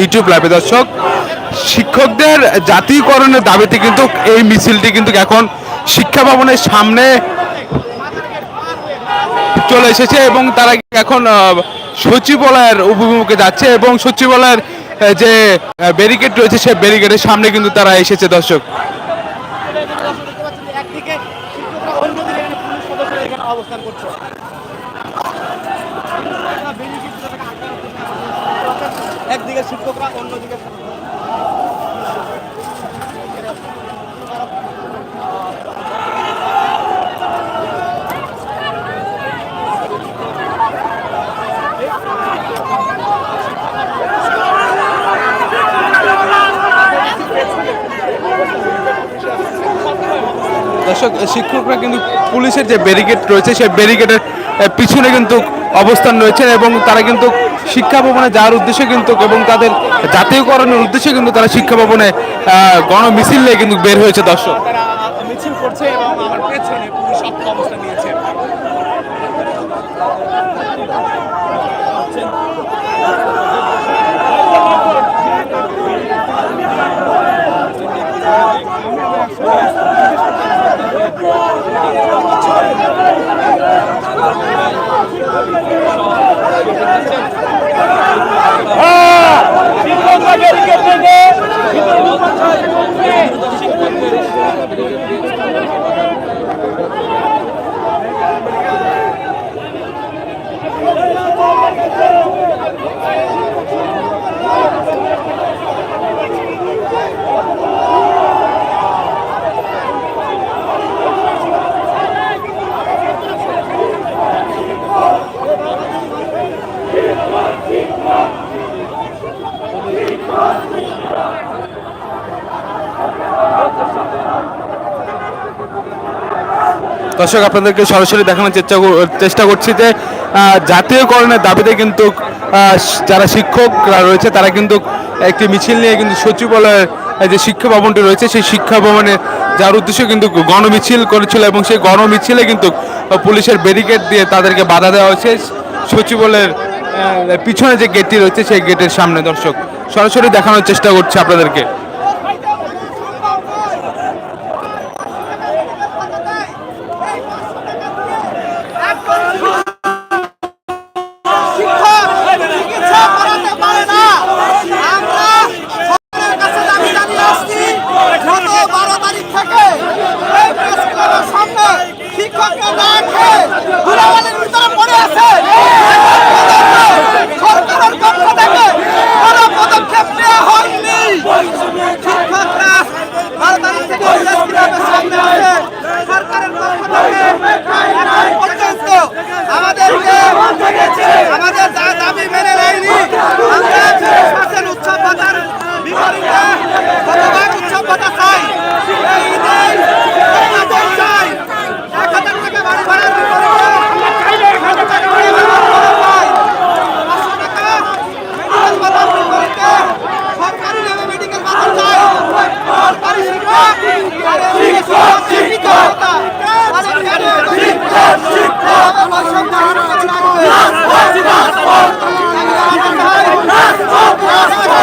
YouTube লাইভে। দর্শক, শিক্ষকদের জাতীয়করণের দাবিতে কিন্তু এই মিছিলটি কিন্তু এখন শিক্ষা ভবনের সামনে চলে এসেছে এবং তারা এখন সচিবালয়ের উপমুখে যাচ্ছে এবং সচিবালয়ের যে ব্যারিকেড রয়েছে সে ব্যারিকেডের সামনে কিন্তু তারা এসেছে দর্শক একদিকে শিক্ষকরা অন্যদিকে এখানে পুলিশ সদস্যরা এখানে অবস্থান করছে একদিকে শিক্ষকরা অন্যদিকে দর্শক, শিক্ষকরা কিন্তু পুলিশের যে ব্যারিকেড রয়েছে, সেই ব্যারিকেডের পিছনে কিন্তু অবস্থান রয়েছে এবং তারা কিন্তু শিক্ষা ভবনে যাওয়ার উদ্দেশ্যে কিন্তু এবং তাদের জাতীয়করণের উদ্দেশ্যে কিন্তু তারা শিক্ষা ভবনে গণমিছিল নিয়ে কিন্তু বের হয়েছে দর্শক। মিছিল করছে এবং আমার দর্শক, আপনাদেরকে সরাসরি দেখানোর চেষ্টা চেষ্টা করছি যে জাতীয়করণের দাবিতে কিন্তু যারা শিক্ষকরা রয়েছে, তারা কিন্তু একটি মিছিল নিয়ে কিন্তু সচিবালয়ের যে শিক্ষা ভবনটি রয়েছে, সেই শিক্ষা ভবনে যার উদ্দেশ্যে কিন্তু গণমিছিল করেছিল এবং সেই গণমিছিলে কিন্তু পুলিশের ব্যারিকেড দিয়ে তাদেরকে বাধা দেওয়া হয়েছে। সচিবালয়ের পিছনে যে গেটটি রয়েছে, সেই গেটের সামনে দর্শক, সরাসরি দেখানোর চেষ্টা করছি আপনাদেরকে। থেকে প্রেস ক্লাবের সামনে আছে সরকারের পক্ষ থেকে এখন পর্যন্ত আমাদেরকে আমাদের যা দাবি মেনে নেয়নি আমরা শাসন উৎসব ভাতার বিপরীতে শতভাগ উৎসব ভাতা চাই এই ঈদে আমাদের চাই এক হাজার টাকা বাড়ি ভাড়ার বিপরীতে এক হাজার টাকা বাড়ি ভাড়ার ভাড়া চাই পাঁচশো টাকা মেডিকেল ভাতার বিপরীতে সরকারি নামে মেডিকেল ভাতা চাই সরকারি শিক্ষক শিক্ষক শিক্ষক শিক্ষক শিক্ষক আমার সঙ্গে আরও কিছু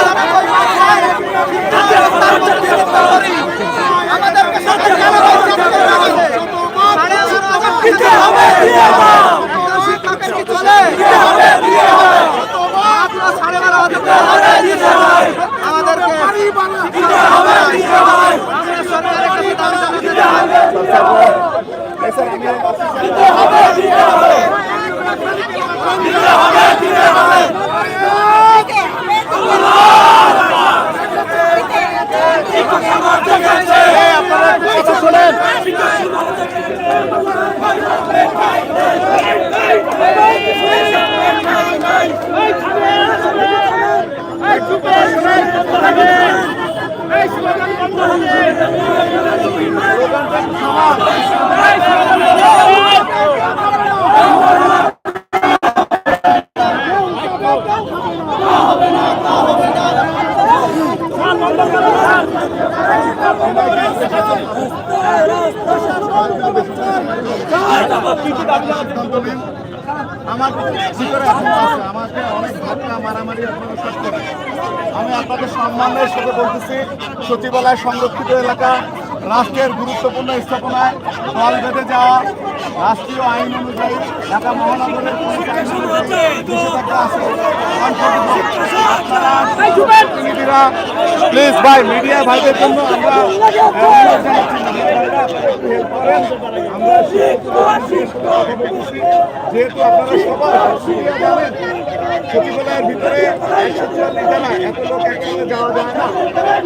লাগবে আমাদেরকে সরকার কেন দিতে হবে শিক্ষকের কি চলে আপনার সাড়ে বারো হাজার আমাদেরকে দিতে হবে আমরা সরকারের কাছে দাবি জানাতে চাই আমার ভিতরে আমাকে অনেক ধাক্কা মারামারি আমি আপনাদের সম্মানের সাথে বলতেছি সচিবালয় সংরক্ষিত এলাকা রাষ্ট্রের গুরুত্বপূর্ণ স্থাপনায় দল বেঁধে যাওয়া রাষ্ট্রীয় আইন অনুযায়ী ঢাকা মহানগরের প্রতিনিধিরা প্লিজ ভাই মিডিয়া ভাইদের জন্য আমরা যেহেতু আপনারা জানেন, সচিবালয়ের ভিতরে এত লোক একসঙ্গে যাওয়া যায় না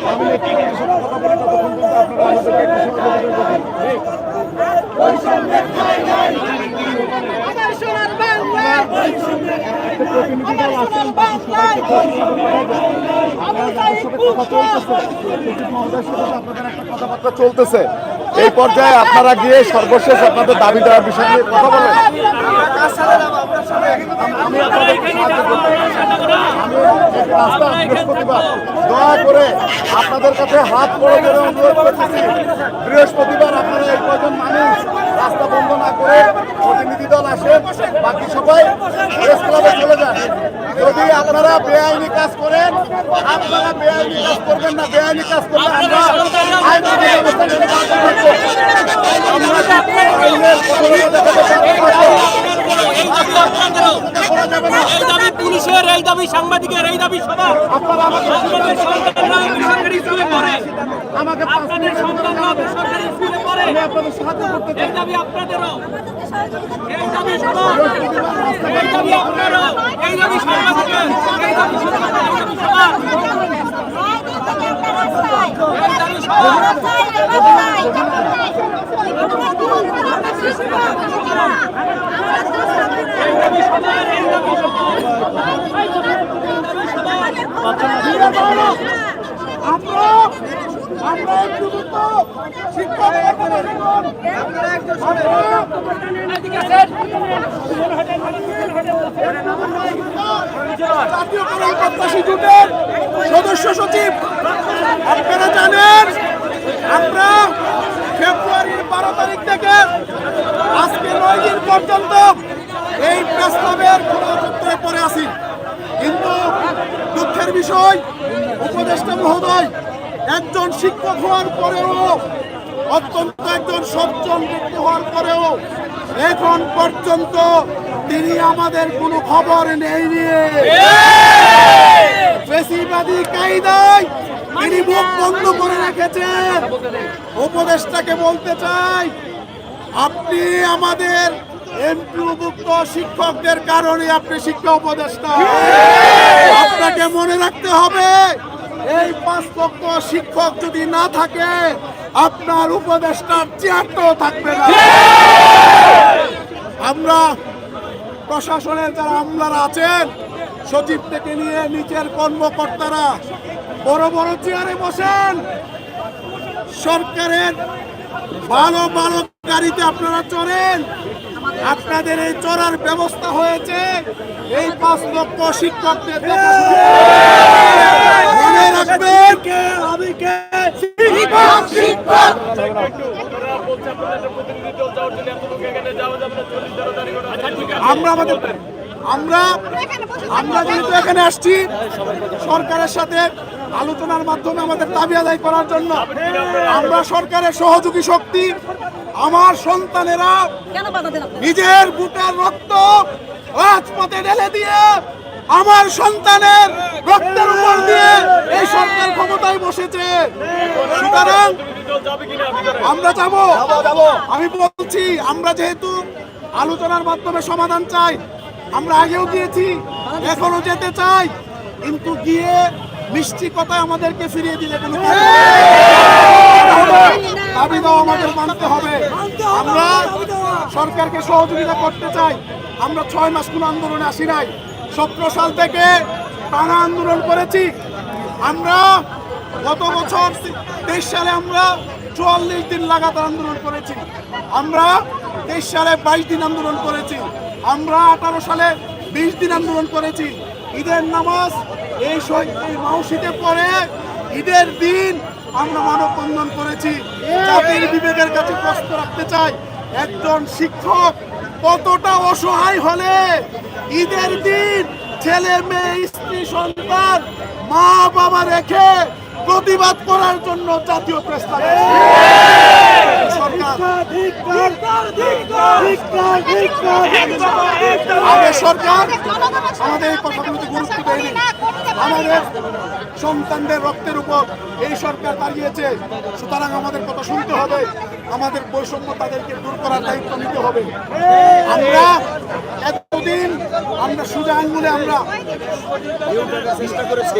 আমি নেতৃত্বের সাথে কথা বলি ততক্ষণ কিন্তু আপনারা আমাদেরকে একটু সহযোগিতা করবেন একটা প্রতিনিধি দল আছেন বাকি সবাইকে আপনারা যাদের সাথে কথা চলতেছে সচিব মহোদয়ের সাথে তো আপনাদের একটা চলতেছে। এই পর্যায়ে আপনারা গিয়ে সর্বশেষ আপনাদের দাবি দেওয়ার বিষয় নিয়ে কথা বলেন। দয়া করে আপনাদের কাছে হাত বড় করে অনুরোধ করতেছি। বৃহস্পতিবার আপনারা এই কজন মানুষ রাস্তা বন্ধ না করে প্রতিনিধি দল আসেন, বাকি সবাই প্রেস ক্লাবে চলে যান। যদি আপনারা বেআইনি কাজ করেন আপনারা বেআইনি কাজ করবেন না বেআইনি কাজ করলে আমরা আইনগত ব্যবস্থা কঠোরতা দেখাতে পারব না। এই দাবি পুলিশের এই দাবি সাংবাদিকের এই দাবি সবার আপনাদের সন্তানরা বেসরকারি স্কুলে পড়ে আমাকে আপনাদের সন্তানরা বেসরকারি স্কুলে পড়ে আমি আপনাদের সাহায্য করতে চাই এই দাবি আপনাদেরও এই দাবি সবার এই দাবি আপনারও এই দাবি সাংবাদিকের এই দাবি সবার এই দাবি সবার এই দাবি সবার এই দাবি সবার এই দাবি সবার সদস্য সচিব, আপনারা জানেন, আমরা ফেব্রুয়ারির বারো তারিখ থেকে আজকে নয় দিন পর্যন্ত এই প্রস্তাবের চত্বরে পরে আছি। কিন্তু দুঃখের বিষয়, উপদেষ্টা মহোদয়, একজন শিক্ষক হওয়ার পরেও, অত্যন্ত একজন সজ্জন ব্যক্তি হওয়ার পরেও, এখন পর্যন্ত তিনি আমাদের কোনো খবর নেই নিয়ে বেশিবাদী কায়দায় তিনি মুখ বন্ধ করে রেখেছেন। উপদেষ্টাকে বলতে চাই, আপনি আমাদের এমপিভুক্ত শিক্ষকদের কারণে আপনি শিক্ষা উপদেষ্টা। আপনাকে মনে রাখতে হবে, এই পাঁচ লক্ষ শিক্ষক যদি না থাকে, আপনার উপদেষ্টার চেয়ারটাও থাকবে না। আমরা প্রশাসনের যারা আমলারা আছেন, সচিব থেকে নিয়ে নিচের কর্মকর্তারা বড় বড় চেয়ারে বসেন। সরকারের ভালো ভালো গাড়িতে আপনারা চড়েন। আপনাদের এই চড়ার ব্যবস্থা হয়েছে। এই পাঁচ লক্ষ শিক্ষকদের মনে রাখবেন কে আমি কে? শিক্ষক শিক্ষক। আমরা আমাদের আমরা আমরা যেহেতু এখানে আসছি সরকারের সাথে আলোচনার মাধ্যমে আমাদের দাবি আদায় করার জন্য। আমরা সরকারের সহযোগী শক্তি আমার সন্তানেরা? নিজের বুকের রক্ত রাজপথে ঢেলে দিয়ে আমার সন্তানের রক্তের উপর দিয়ে এই সরকার ক্ষমতায় বসেছে সুতরাং আমরা যাব আমি বলছি আমরা যেহেতু আলোচনার মাধ্যমে সমাধান চাই আমরা আগেও গিয়েছি এখনও যেতে চাই কিন্তু গিয়ে মিষ্টি কথায় আমাদেরকে ফিরিয়ে দিলে কোনো না। দাবি দাও আমাদের মানতে হবে। আমরা সরকারকে সহযোগিতা করতে চাই। আমরা ছয় মাস কোনো আন্দোলনে আসি নাই। সতেরো সাল থেকে টানা আন্দোলন করেছি। আমরা গত বছর তেইশ সালে আমরা চুয়াল্লিশ দিন লাগাতার আন্দোলন করেছি। আমরা তেইশ সালে বাইশ দিন আন্দোলন করেছি। আমরা আঠারো সালে বিশ দিন আন্দোলন করেছি। ঈদের নামাজ এই শহীদ এই মাউসিতে পরে ঈদের দিন আমরা মানববন্ধন করেছি। জাতির বিবেকের কাছে প্রশ্ন রাখতে চাই, একজন শিক্ষক কতটা অসহায় হলে ঈদের দিন ছেলে মেয়ে স্ত্রী সন্তান মা বাবা রেখে প্রতিবাদ করার জন্য জাতীয় প্রেস আমাদের গুরুত্ব দেয়নি। আমাদের সন্তানদের রক্তের উপর এই সরকার দাঁড়িয়েছে। সুতরাং আমাদের কথা শুনতে হবে। আমাদের বৈষম্য তাদেরকে দূর করার দায়িত্ব নিতে হবে। আমরা এতদিন আমরা সুজা আঙ্গুলে আমরা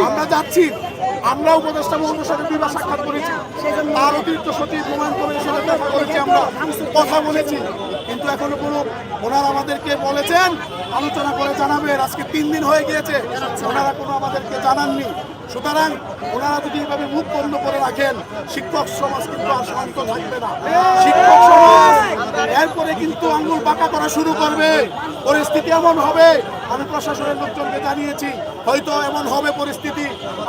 আমরা যাচ্ছি আমরাও উপদেষ্টা মহোদয়ের সাথে দুইবার সাক্ষাৎ করেছি তার অতিরিক্ত সচিব হুমায়ুন কবিরের সাথে দেখা করেছি আমরা কথা বলেছি। কিন্তু এখনও কোনো ওনারা আমাদেরকে বলেছেন আলোচনা করে জানাবেন। আজকে তিন দিন হয়ে গিয়েছে ওনারা কোনো আমাদেরকে জানাননি। সুতরাং ওনারা যদি এভাবে মুখ বন্ধ করে রাখেন, শিক্ষক সমাজ কিন্তু আর শান্ত থাকবে না। শিক্ষক সমাজ, এরপরে কিন্তু আঙ্গুল বাঁকা করা শুরু করবে। পরিস্থিতি এমন হবে, আমি প্রশাসনের লোকজনকে জানিয়েছি, হয়তো এমন হবে পরিস্থিতি,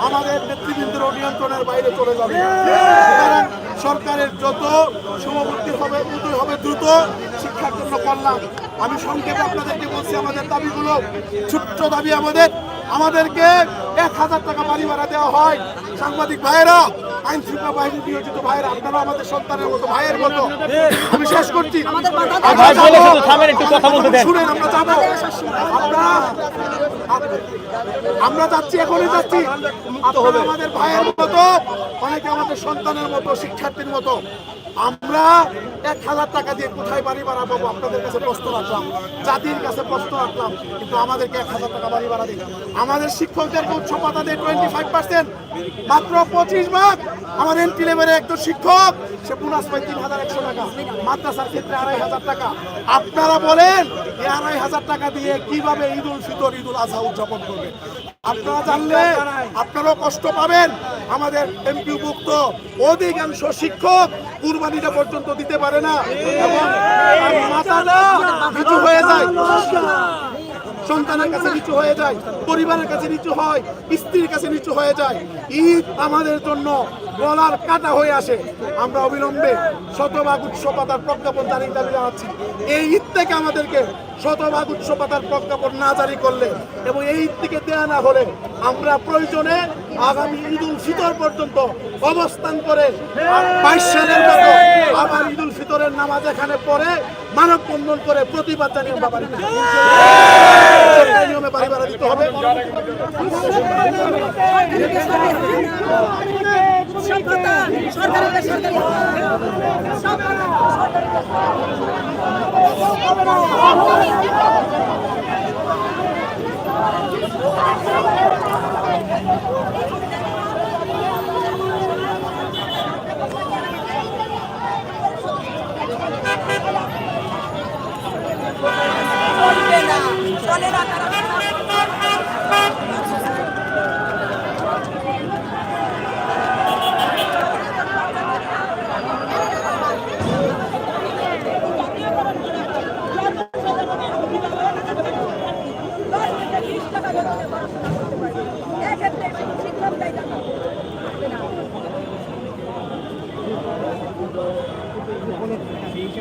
আমাদের নেতৃবৃন্দের নিয়ন্ত্রণের বাইরে চলে যাবে। সুতরাং সরকারের যত সমাবর্তী হবে উদয় হবে দ্রুত, শিক্ষার জন্য করলাম আমি সংক্ষেপে আপনাদেরকে বলছি, আমাদের দাবিগুলো, ছোট্ট দাবি আমাদের আমাদেরকে এক হাজার টাকা বাড়ি ভাড়া দেওয়া হয়। সাংবাদিক ভাইয়েরা আইন শৃঙ্খলা বাহিনী নিয়োজিত ভাইয়েরা আপনারা আমাদের সন্তানের মতো ভাইয়ের মতো। আমি শেষ করছি। আমরা যাব। শুনেন আমরা যাব। আমরা আমরা যাচ্ছি এখনই যাচ্ছি। আপনারা আমাদের ভাইয়ের মতো অনেকে আমাদের সন্তানের মতো শিক্ষার্থীর মতো আমরা এক হাজার টাকা দিয়ে কোথায় বাড়ি ভাড়া পাবো আপনাদের কাছে প্রশ্ন রাখলাম জাতির কাছে প্রশ্ন রাখলাম কিন্তু আমাদেরকে এক হাজার টাকা বাড়ি ভাড়া দিন। আমাদের শিক্ষকদেরকে উচ্চ পাতা দেয় টোয়েন্টি ফাইভ পার্সেন্ট মাত্র পঁচিশ ভাগ আমার এন্ট্রি লেভেলের একজন শিক্ষক সে বোনাস পায় তিন হাজার একশো টাকা মাদ্রাসার ক্ষেত্রে আড়াই হাজার টাকা। আপনারা বলেন এই আড়াই হাজার টাকা দিয়ে কীভাবে ঈদ উল ফিতর ঈদ উল আজহা উদযাপন করবে? আপনারা জানলে আপনারাও কষ্ট পাবেন। আমাদের এমপি মুক্ত অধিকাংশ শিক্ষক কুরবানিটা পর্যন্ত দিতে পারে না। এবং নিচু হয়ে যায়। সন্তানের কাছে নিচু হয়ে যায়, পরিবারের কাছে নিচু হয়, স্ত্রীর কাছে নিচু হয়ে যায়। ঈদ আমাদের জন্য গলার কাটা হয়ে আসে। আমরা অবিলম্বে শতভাগ উৎস পাতার প্রজ্ঞাপন জারি দাবি জানাচ্ছি। এই ঈদ থেকে আমাদেরকে শতভাগ উৎস পাতার প্রজ্ঞাপন না জারি করলে এবং এই ঈদ থেকে দেয়া না হলে আমরা প্রয়োজনে আগামী ঈদ উল ফিতর পর্যন্ত অবস্থান করে বাইশ মতো আবার ঈদ উল ফিতরের নামাজ এখানে পড়ে মানববন্ধন করে প্রতিবাদ জানিয়ে বাড়ি নিয়মে দিতে হবে। সভ্যতা সরকারের বেসরকারি চলবে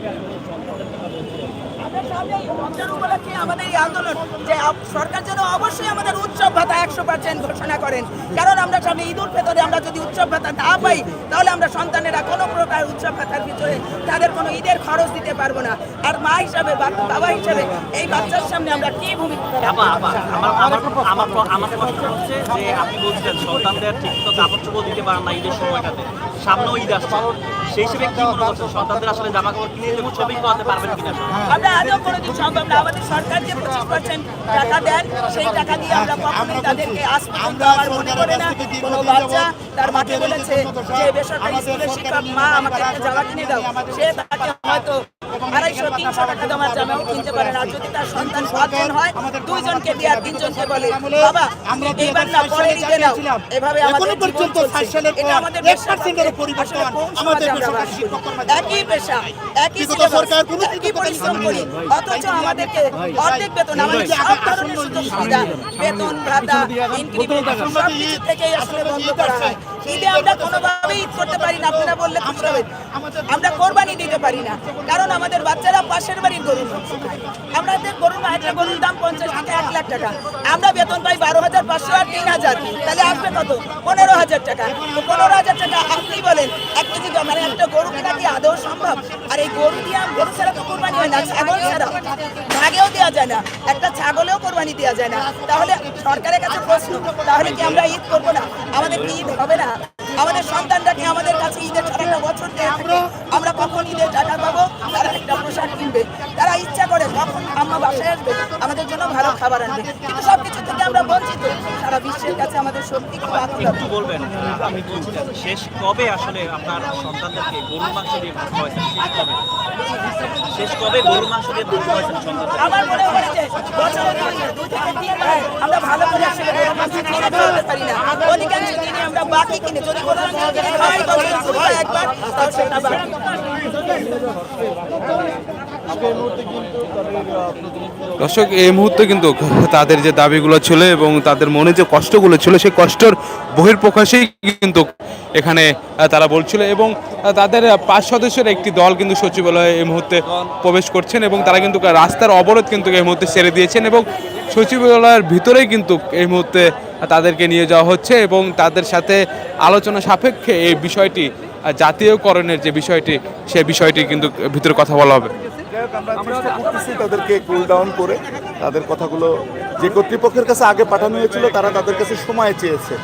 না চলে না তারা এক্ষেত্রে শিক্ষক দেয় টাকা আমরা সামনে এই রমজান উপলক্ষে আমাদের এই আন্দোলন? যে সরকার যেন অবশ্যই আমাদের উৎসব ভাতা একশো পার্সেন্ট ঘোষণা করেন। কারণ আমরা সামনে ঈদ উল আমরা যদি উৎসব ভাতা না পাই তাহলে আমরা সন্তানেরা কোনো প্রকার উৎসব ভাতার ভিতরে তাদের কোনো ঈদের খরচ দিতে পারব না। আর মা হিসাবে বাবা হিসাবে এই বাচ্চার সামনে আমরা কি ভূমিকা আপা আপা আমার আমার আমার আমার প্রশ্ন হচ্ছে যে আপনি বলছিলেন সন্তানদের ঠিক কাপড় চোপড় দিতে পারেন না ঈদের সময়টাতে। সামনেও ঈদ আসছে। সেই হিসেবে কি মনে করছেন? সন্তানদের আসলে জামা কাপড় কিনে দিলে ছবি পারবেন কিনা? আমরা আদৌ কোনোদিন সম্ভব না আমাদের সরকার যে পঁচিশ পার্সেন্ট টাকা দেন সেই টাকা দিয়ে আমরা কখনোই তাদেরকে আমার মনে করে না। কোনো বাচ্চা তার মাকে বলেছে যে বেসরকারি স্কুলের শিক্ষক মা আমাকে একটা জামা কিনে দাও। সে তাকে হয়তো আড়াইশো তিনশো টাকা জমার জামাও কিনতে পারে না। যদি তার সন্তান পাঁচজন হয় দুইজনকে তিনজনকে বলে বাবা এইবার না পরে দিতে এভাবে আমাদের এটা আমাদের কোন? একই পেশা একই সিলেবাস, একই পরিশ্রম করি। অথচ আমাদেরকে অর্ধেক বেতন আমাদের সব ধরনের সুযোগ সুবিধা বেতন ভাতা ইনক্রিমেন্ট সব কিছু থেকেই আসলে বন্ধ করা হয়। ঈদে আমরা কোনোভাবে কীভাবে ঈদ করতে পারি না। আপনারা বললে আমরা কোরবানি দিতে পারি না। কারণ আমাদের বাচ্চারা পাশের বাড়ির গরু। আমাদের গরুর একটা গরুর দাম পঞ্চাশ থেকে এক লাখ টাকা। আমরা বেতন পাই বারো হাজার পাঁচশো আর তিন হাজার। তাহলে আসবে কত? পনেরো হাজার টাকা। পনেরো হাজার টাকা আপনি বলেন, এক কেজি মানে একটা গরু কেনা কি আদৌ সম্ভব? আর এই গরু দিয়ে গরু ছাড়া তো কোরবানি হয় না, ছাগল ছাড়া। ভাগেও দেওয়া যায় না। একটা ছাগলেও কোরবানি দেওয়া যায় না। তাহলে সরকারের কাছে প্রশ্ন, তাহলে কি আমরা ঈদ করব না? আমাদের কি ঈদ হবে না? আমাদের সন্তানরা কি আমাদের কাছে ঈদের সারাটা বছর দিয়ে থাকে। আমরা কখন ঈদের টাকা পাবো? তারা একটা পোশাক কিনবে। তারা ইচ্ছা করে কখন আম্মা বাসায় আসবে? আমাদের জন্য ভালো খাবার আনবে। কিন্তু সবকিছু থেকে আমরা বঞ্চিত। সারা বিশ্বের কাছে আমাদের সত্যি খুব একটু বলবেন বলছিলেন শেষ কবে আসলে আপনার সন্তানদেরকে গরুর মাংস দিয়ে ভাত খাওয়াইছেন? শেষ কবে? শেষ কবে গরুর মাংস দিয়ে ভাত খাওয়াইছেন সন্তানদের? আমার মনে হয় যে বছরে দুই দুই থেকে তিনবার আমরা ভালো করে আসলে গরু মাংস কিনে খাওয়াতে পারি না। অধিকাংশ দিনে আমরা বাকি কিনে যদি দর্শক, এই মুহূর্তে কিন্তু তাদের যে দাবিগুলো ছিল এবং তাদের মনে যে কষ্টগুলো ছিল, সেই কষ্টের বহির্প্রকাশেই কিন্তু এখানে তারা বলছিল এবং তাদের পাঁচ সদস্যের একটি দল কিন্তু সচিবালয়ে এই মুহূর্তে প্রবেশ করছেন এবং তারা কিন্তু রাস্তার অবরোধ কিন্তু এই মুহূর্তে ছেড়ে দিয়েছেন এবং সচিবালয়ের ভিতরেই কিন্তু এই মুহূর্তে তাদেরকে নিয়ে যাওয়া হচ্ছে এবং তাদের সাথে আলোচনা সাপেক্ষে এই বিষয়টি জাতীয়করণের যে বিষয়টি, সে বিষয়টি কিন্তু ভিতরে কথা বলা হবে। তাদেরকে কুল ডাউন করে তাদের কথাগুলো, যে কর্তৃপক্ষের কাছে আগে পাঠানো হয়েছিল, তারা তাদের কাছে সময় চেয়েছে।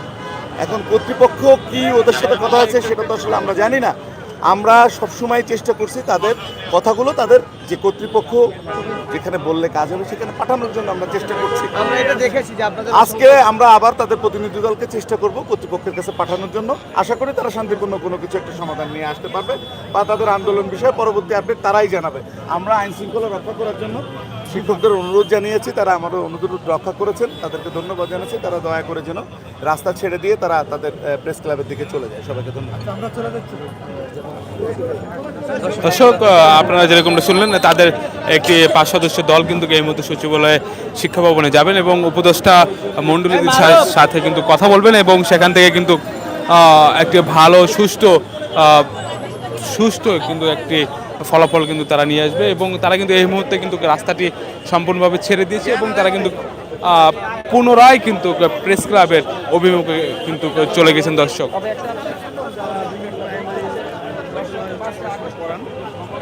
এখন কর্তৃপক্ষ কি ওদের সাথে কথা আছে, সেটা তো আসলে আমরা জানি না। আমরা সবসময় চেষ্টা করছি তাদের কথাগুলো তাদের যে কর্তৃপক্ষ যেখানে বললে কাজ হবে সেখানে পাঠানোর জন্য আমরা চেষ্টা করছি। আমরা এটা দেখেছি আজকে আমরা আবার তাদের প্রতিনিধি দলকে চেষ্টা করব কর্তৃপক্ষের কাছে পাঠানোর জন্য। আশা করি তারা শান্তিপূর্ণ কোনো কিছু একটা সমাধান নিয়ে আসতে পারবে বা তাদের আন্দোলন বিষয়ে পরবর্তী আপডেট তারাই জানাবে। আমরা আইন শৃঙ্খলা রক্ষা করার জন্য শিক্ষকদের অনুরোধ জানিয়েছি তারা আমাদের অনুরোধ রক্ষা করেছেন তাদেরকে ধন্যবাদ জানাচ্ছি তারা দয়া করে যেন রাস্তা ছেড়ে দিয়ে তারা তাদের প্রেস ক্লাবের দিকে চলে যায়। সবাইকে ধন্যবাদ। দর্শক আপনারা যেরকমটা শুনলেন তাদের একটি পাঁচ সদস্য দল কিন্তু এই মুহূর্তে সচিবালয়ে শিক্ষা ভবনে যাবেন এবং উপদেষ্টা মণ্ডলীর সা- সাথে কিন্তু কথা বলবেন এবং সেখান থেকে কিন্তু একটি ভালো সুষ্ঠু আহ, সুষ্ঠু কিন্তু একটি ফলাফল কিন্তু তারা নিয়ে আসবে এবং তারা কিন্তু এই মুহূর্তে কিন্তু রাস্তাটি সম্পূর্ণভাবে ছেড়ে দিয়েছে এবং তারা কিন্তু পুনরায় কিন্তু প্রেস ক্লাবের অভিমুখে কিন্তু চলে গেছেন দর্শক।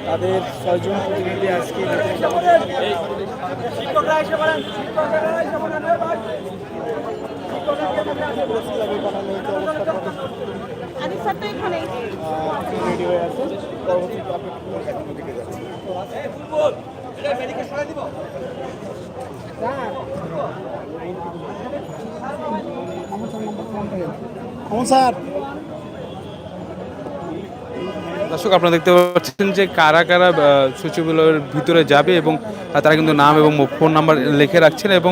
তাদের ছয়জন প্রতিনিধি আজকে রেডি হয়ে আছে পরবর্তী দিকে যাচ্ছে স্যার। দর্শক আপনারা দেখতে পাচ্ছেন যে কারা কারা সচিবালয়ের ভিতরে যাবে এবং তারা কিন্তু নাম এবং ফোন নাম্বার লিখে রাখছেন এবং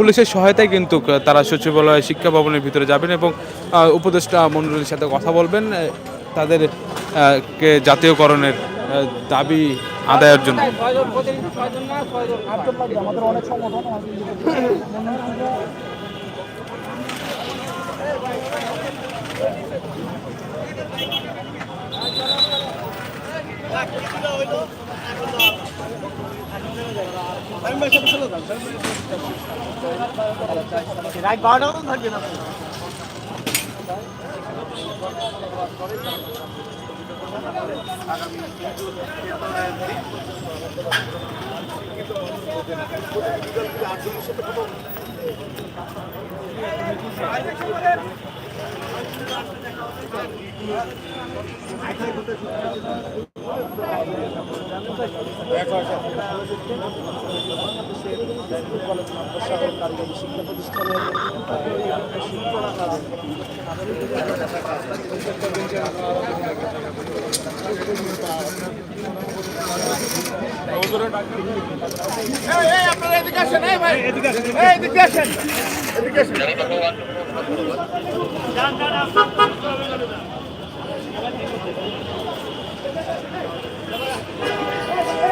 পুলিশের সহায়তায় কিন্তু তারা সচিবালয় শিক্ষা ভবনের ভিতরে যাবেন এবং উপদেষ্টা মণ্ডলীর সাথে কথা বলবেন তাদের কে জাতীয়করণের দাবি আদায়ের জন্য। ছয়জন প্রতিনিধি ছয়জন না ছয়জন আটজন লাগবে আমাদের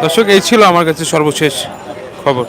দর্শক এই ছিল আমার কাছে সর্বশেষ খবর।